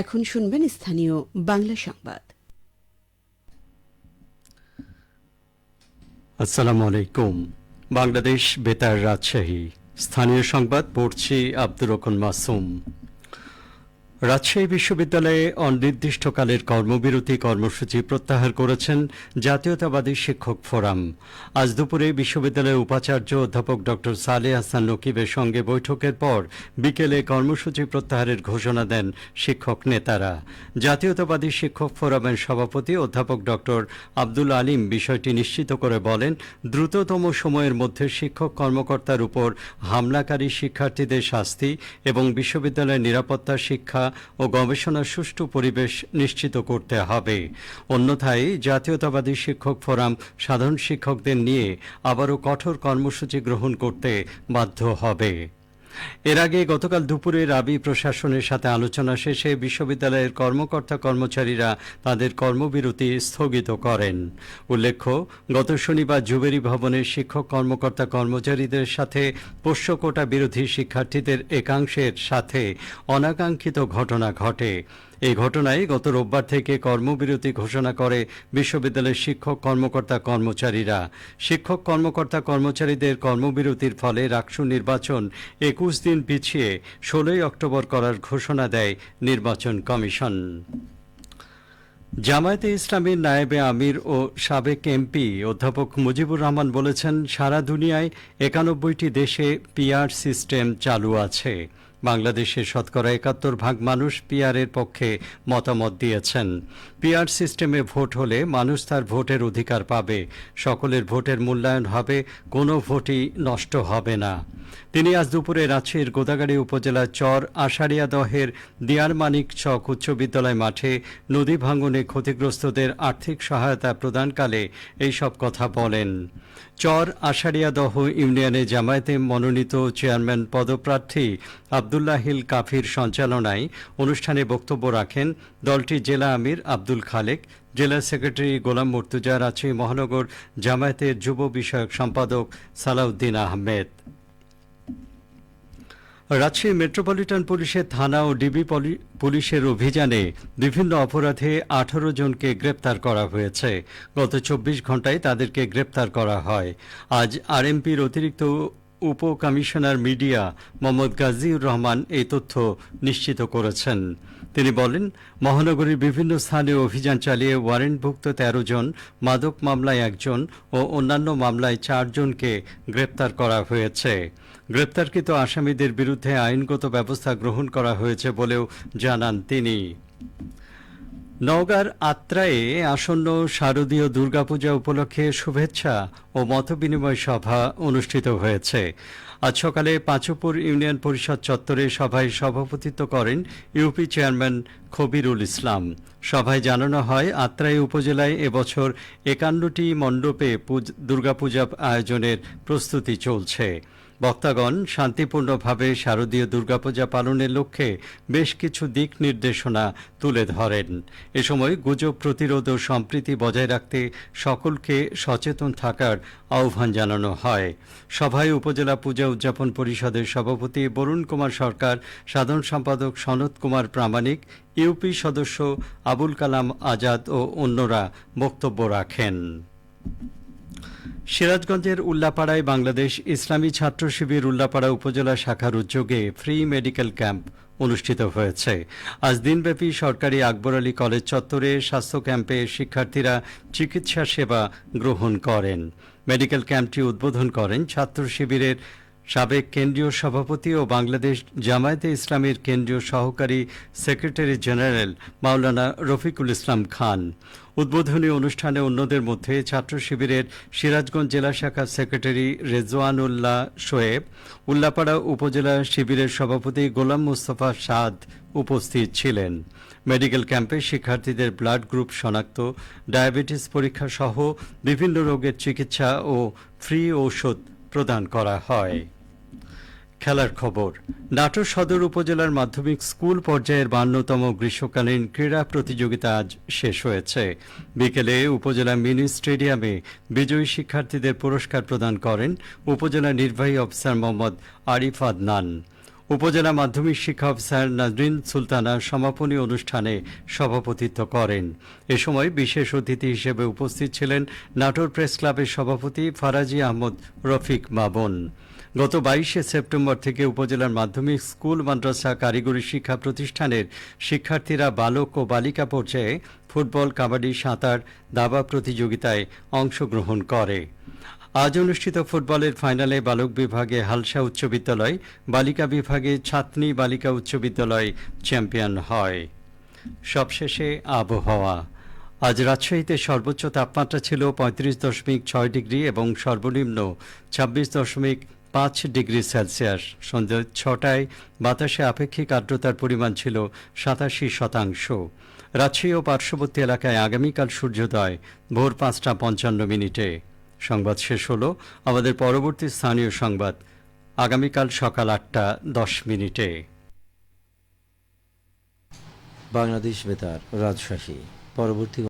এখন শুনবেন স্থানীয় বাংলা সংবাদ। আসসালামু আলাইকুম। বাংলাদেশ বেতার রাজশাহী। স্থানীয় সংবাদ পড়ছি আব্দুর রকন মাসুম। রাজশাহী বিশ্ববিদ্যালয়ে অনির্দিষ্টকালের কর্মবিরতি কর্মসূচি প্রত্যাহার করেছেন জাতীয়তাবাদী শিক্ষক ফোরাম। আজ দুপুরে বিশ্ববিদ্যালয়ের উপাচার্য অধ্যাপক ড সালে হাসান নকিবের সঙ্গে বৈঠকের পর বিকেলে কর্মসূচি প্রত্যাহারের ঘোষণা দেন শিক্ষক নেতারা। জাতীয়তাবাদী শিক্ষক ফোরামের সভাপতি অধ্যাপক ড আব্দুল আলিম বিষয়টি নিশ্চিত করে বলেন, দ্রুততম সময়ের মধ্যে শিক্ষক কর্মকর্তার উপর হামলাকারী শিক্ষার্থীদের শাস্তি এবং বিশ্ববিদ্যালয়ের নিরাপত্তা, শিক্ষা ও গবেষণার সুষ্ঠু পরিবেশ নিশ্চিত করতে হবে। অন্যথায় জাতীয়তাবাদী শিক্ষক ফোরাম সাধারণ শিক্ষকদের নিয়ে আবারও কঠোর কর্মসূচি গ্রহণ করতে বাধ্য হবে। এর আগে গতকাল দুপুরে রাবি প্রশাসনের সাথে আলোচনা শেষে বিশ্ববিদ্যালয়ের কর্মকর্তা কর্মচারীরা তাদের কর্মবিরতি স্থগিত করেন। উল্লেখ্য, গত শনিবার জুবেরি ভবনের শিক্ষক কর্মকর্তা কর্মচারীদের সাথে পোষ্যকোটা বিরোধী শিক্ষার্থীদের একাংশের সাথে অনাকাঙ্ক্ষিত ঘটনা ঘটে। এই ঘটনায় গত রোববার থেকে কর্মবিরতি ঘোষণা করে বিশ্ববিদ্যালয়ের শিক্ষক কর্মকর্তা কর্মচারীরা। শিক্ষক কর্মকর্তা কর্মচারীদের কর্মবিরতির ফলে রাকসু নির্বাচন একুশ দিন পিছিয়ে ষোলোই অক্টোবর করার ঘোষণা দেয় নির্বাচন কমিশন। জামায়াতে ইসলামীর নায়েবে আমির ও সাবেক এমপি অধ্যাপক মুজিবুর রহমান বলেছেন, সারা দুনিয়ায় একানব্বইটি দেশে পিআর সিস্টেম চালু আছে। বাংলাদেশে শতকরা একাত্তর ভাগ মানুষ পিআরের পক্ষে মতামত দিয়েছেন। পিআর সিস্টেমে ভোট হলে মানুষ তার ভোটের অধিকার পাবে। সকলের ভোটের মূল্যায়ন হবে, কোনো ভোটই নষ্ট হবে না। তিনি আজ দুপুরে রাজশাহীর গোদাগাড়ি উপজেলার চর আষাঢ়িয়া দহের দিয়ারমানিক চক উচ্চ বিদ্যালয় মাঠে নদী ভাঙনে ক্ষতিগ্রস্তদের আর্থিক সহায়তা প্রদানকালে এইসব কথা বলেন। চর আষাঢ়িয়া দহ ইউনিয়নে জামায়াতে মনোনীত চেয়ারম্যান পদপ্রার্থী আবদুল্লাহিল কাফির সঞ্চালনায় অনুষ্ঠানে বক্তব্য রাখেন দলটি জেলা আমির আব্দুল খালেক, জেলা সেক্রেটারি গোলাম মর্তুজা রাজশাহী মহানগর জামায়াতের যুব বিষয়ক সম্পাদক সালাউদ্দিন আহমেদ। রাজশাহী মেট্রোপলিটন পুলিশের থানা ও ডিবি পলি- পুলিশের অভিযানে বিভিন্ন অপরাধে আঠারো জনকে গ্রেপ্তার করা হয়েছে। গত চব্বিশ ঘন্টায় তাদেরকে গ্রেপ্তার করা হয়। আজ আরএমপির অতিরিক্ত উপ কমিশনার মিডিয়া মোহাম্মদ গাজীউর রহমান এই তথ্য নিশ্চিত করেছেন। তিনি বলেন, মহানগরীর বিভিন্ন স্থানে অভিযান চালিয়ে ওয়ারেন্টভুক্ত তেরো জন, মাদক মামলায় একজন ও অন্যান্য মামলায় চারজনকে গ্রেপ্তার করা হয়েছে। গ্রেপ্তারকৃত আসামিদের বিরুদ্ধে আইনগত ব্যবস্থা গ্রহণ করা হয়েছে বলেও জানান তিনি। নওগাঁর আত্রায়ে আসন্ন শারদীয় দুর্গাপূজা উপলক্ষে শুভেচ্ছা ও মতবিনিময় সভা অনুষ্ঠিত হয়েছে। আজ সকালে পাঁচুপুর ইউনিয়ন পরিষদ চত্বরে সভায় সভাপতিত্ব করেন ইউপি চেয়ারম্যান খবিরুল ইসলাম। সভায় জানানো হয় আত্রাই উপজেলায় এবছর একান্নটি মণ্ডপে পূজ- দুর্গাপূজা আয়োজনের প্রস্তুতি চলছে। বক্তাগণ শান্তিপূর্ণভাবে শারদীয় দুর্গাপূজা পালনের লক্ষ্যে বেশ কিছু দিক নির্দেশনা তুলে ধরেন। এ সময় গুজব প্রতিরোধ ও সম্প্রীতি বজায় রাখতে সকলকে সচেতন থাকার আহ্বান জানানো হয়। সভায় উপজেলা পূজা উদযাপন পরিষদের সভাপতি বরুণ কুমার সরকার, সাধারণ সম্পাদক সনৎ কুমার প্রামাণিক, ইউপি সদস্য আবুল কালাম আজাদ ও অন্যরা বক্তব্য রাখেন। সিরাজগঞ্জের উল্লাপাড়ায় বাংলাদেশ ইসলামী ছাত্র শিবির উল্লাপাড়া উপজেলা শাখার উদ্যোগে ফ্রি মেডিকেল ক্যাম্প অনুষ্ঠিত হয়েছে। আজ দিনব্যাপী সরকারি আকবর আলী কলেজ চত্বরে স্বাস্থ্য ক্যাম্পে শিক্ষার্থীরা চিকিৎসা সেবা গ্রহণ করেন। মেডিকেল ক্যাম্পটি উদ্বোধন করেন ছাত্র শিবিরের সাবেক কেন্দ্রীয় সভাপতি ও বাংলাদেশ জামায়াতে ইসলামীর কেন্দ্রীয় সহকারী সেক্রেটারি জেনারেল মাওলানা রফিকুল ইসলাম খান। উদ্বোধনী অনুষ্ঠানে অন্যদের মধ্যে ছাত্র শিবিরের সিরাজগঞ্জ জেলা শাখার সেক্রেটারি রেজওয়ানুল্লাহ শোয়েব উল্লাপাড়া উপজেলা শিবিরের সভাপতি গোলাম মুস্তফা সাদ উপস্থিত ছিলেন। মেডিকেল ক্যাম্পে শিক্ষার্থীদের ব্লাড গ্রুপ শনাক্ত, ডায়াবেটিস পরীক্ষা সহ বিভিন্ন রোগের চিকিৎসা ও ফ্রি ঔষধ প্রদান করা হয়। খেলার খবর। নাটোর সদর উপজেলার মাধ্যমিক স্কুল পর্যায়ের বান্নতম গ্রীষ্মকালীন ক্রীড়া প্রতিযোগিতা আজ শেষ হয়েছে। বিকেলে উপজেলা মিনি স্টেডিয়ামে বিজয়ী শিক্ষার্থীদের পুরস্কার প্রদান করেন উপজেলা নির্বাহী অফিসার মোহাম্মদ আরিফ আদনান। উপজেলা মাধ্যমিক শিক্ষা অফিসার নাজরিন সুলতানা সমাপনী অনুষ্ঠানে সভাপতিত্ব করেন। এ সময় বিশেষ অতিথি হিসেবে উপস্থিত ছিলেন নাটোর প্রেস ক্লাবের সভাপতি ফারাজি আহমদ রফিক মাবন গত বাইশে সেপ্টেম্বর থেকে উপজেলার মাধ্যমিক স্কুল, মাদ্রাসা, কারিগরি শিক্ষা প্রতিষ্ঠানের শিক্ষার্থীরা বালক ও বালিকা পর্যায়ে ফুটবল, কাবাডি, সাঁতার, দাবা প্রতিযোগিতায় অংশগ্রহণ করে। আজ অনুষ্ঠিত ফুটবলের ফাইনালে বালক বিভাগে হালসা উচ্চ বিদ্যালয়, বালিকা বিভাগে ছাতনি বালিকা উচ্চ বিদ্যালয় চ্যাম্পিয়ন হয়। সবশেষে আবহাওয়া। আজ রাজশাহীতে সর্বোচ্চ তাপমাত্রা ছিল পঁয়ত্রিশ দশমিক ছয় ডিগ্রি এবং সর্বনিম্ন ছাব্বিশ দশমিক পাঁচ ডিগ্রি সেলসিয়াস। সন্ধ্যা ছটায় বাতাসে আপেক্ষিক আর্দ্রতার পরিমাণ ছিল সাতাশি শতাংশ। রাজশাহী ও পার্শ্ববর্তী এলাকায় আগামীকাল সূর্যোদয়, ভোর পাঁচটা পঞ্চান্ন মিনিটে। সংবাদ শেষ হলো। আমাদের পরবর্তী স্থানীয় সংবাদ। আগামীকাল সকাল আটটা দশ মিনিটে। বাংলাদেশ বেতার রাজশাহী। পরবর্তী